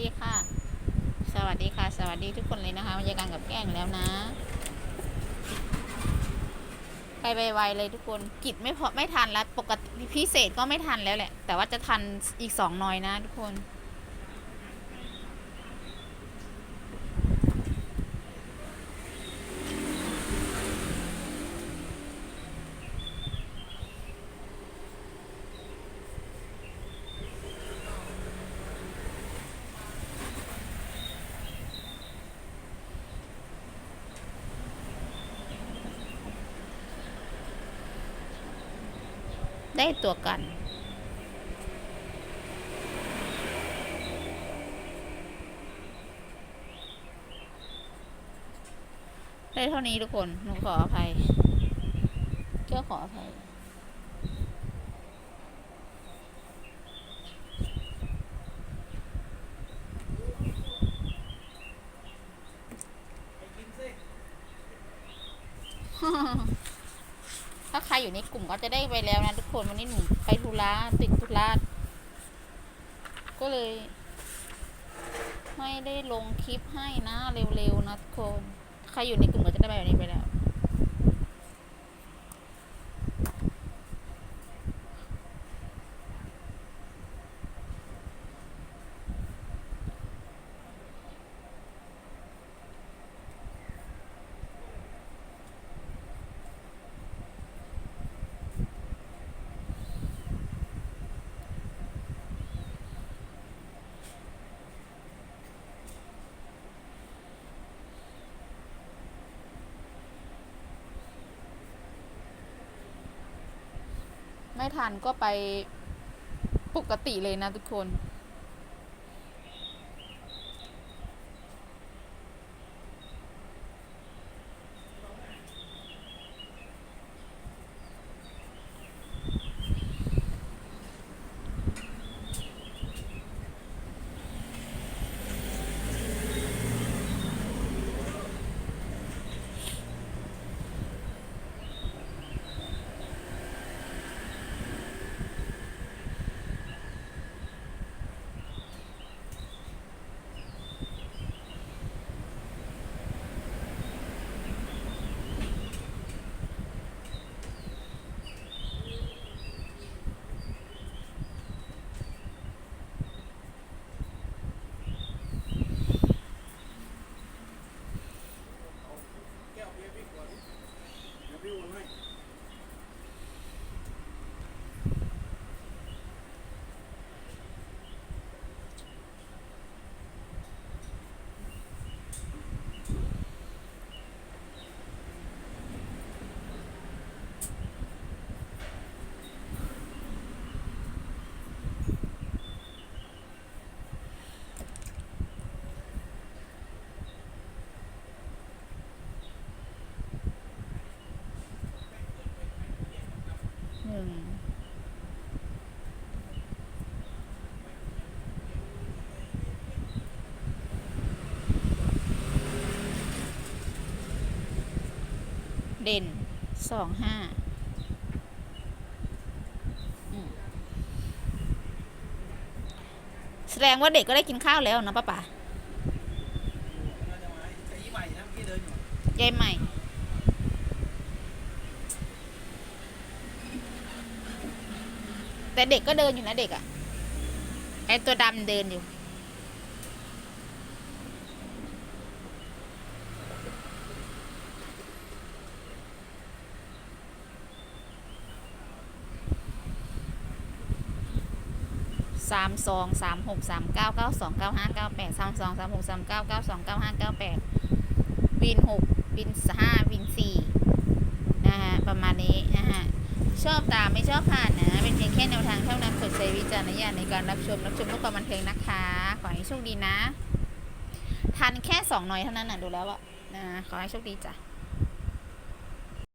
ดีค่ะ สวัสดีค่ะ สวัสดีทุกคนเลยนะคะบรรยากาศกับแกล้งแล้วนะไปไวๆเลยทุกคนกิจไม่พอไม่ทันแล้ว ปกติพิเศษก็ไม่ทันแล้วแหละ แต่ว่าจะทันอีกสองน้อยนะทุกคน ได้ตัวกัน ได้เท่านี้ทุกคน หนูขออภัยก็ขออภัย ถ้าใครอยู่ในกลุ่มก็จะได้ไปแล้วนะทุกคนวันนี้หนูไปธุระติดธุระก็เลย ไม่ได้ลงคลิปให้นะเร็วๆนะทุกคน ใครอยู่ในกลุ่มก็จะได้ไปแบบนี้ไปแล้ว ไม่ทันก็ไปปกติเลยนะทุกคน เด่นสองห้าแสดงว่าเด็กก็ได้กินข้าวแล้วนะป้าป๋าน่าจมี่ใหม่นะเมื่อกี้เดินอยู่ยายใหม่แต่เด็กก็เดินอยู่นะเด็กอะไอตัวดำเดินอยู่ สามสองสามหกสามเก้าเก้าสองเก้าห้าเก้าแปดสามสองสามหกสามเก้าเก้าสองเก้าห้าเก้าแปดวินหกวินห้าวินสี่นะฮะประมาณนี้นะฮะชอบตามไม่ชอบผ่านนะ เป็นเพียงแค่แนวทางเท่านั้นโปรดใช้วิจารณญาณในการรับชมรับชมเพื่อความบันเทิงนะคะ ขอให้โชคดีนะทันแค่สองหน่อยเท่านั้นนะดูแล้วอะนะขอให้โชคดีจ้ะ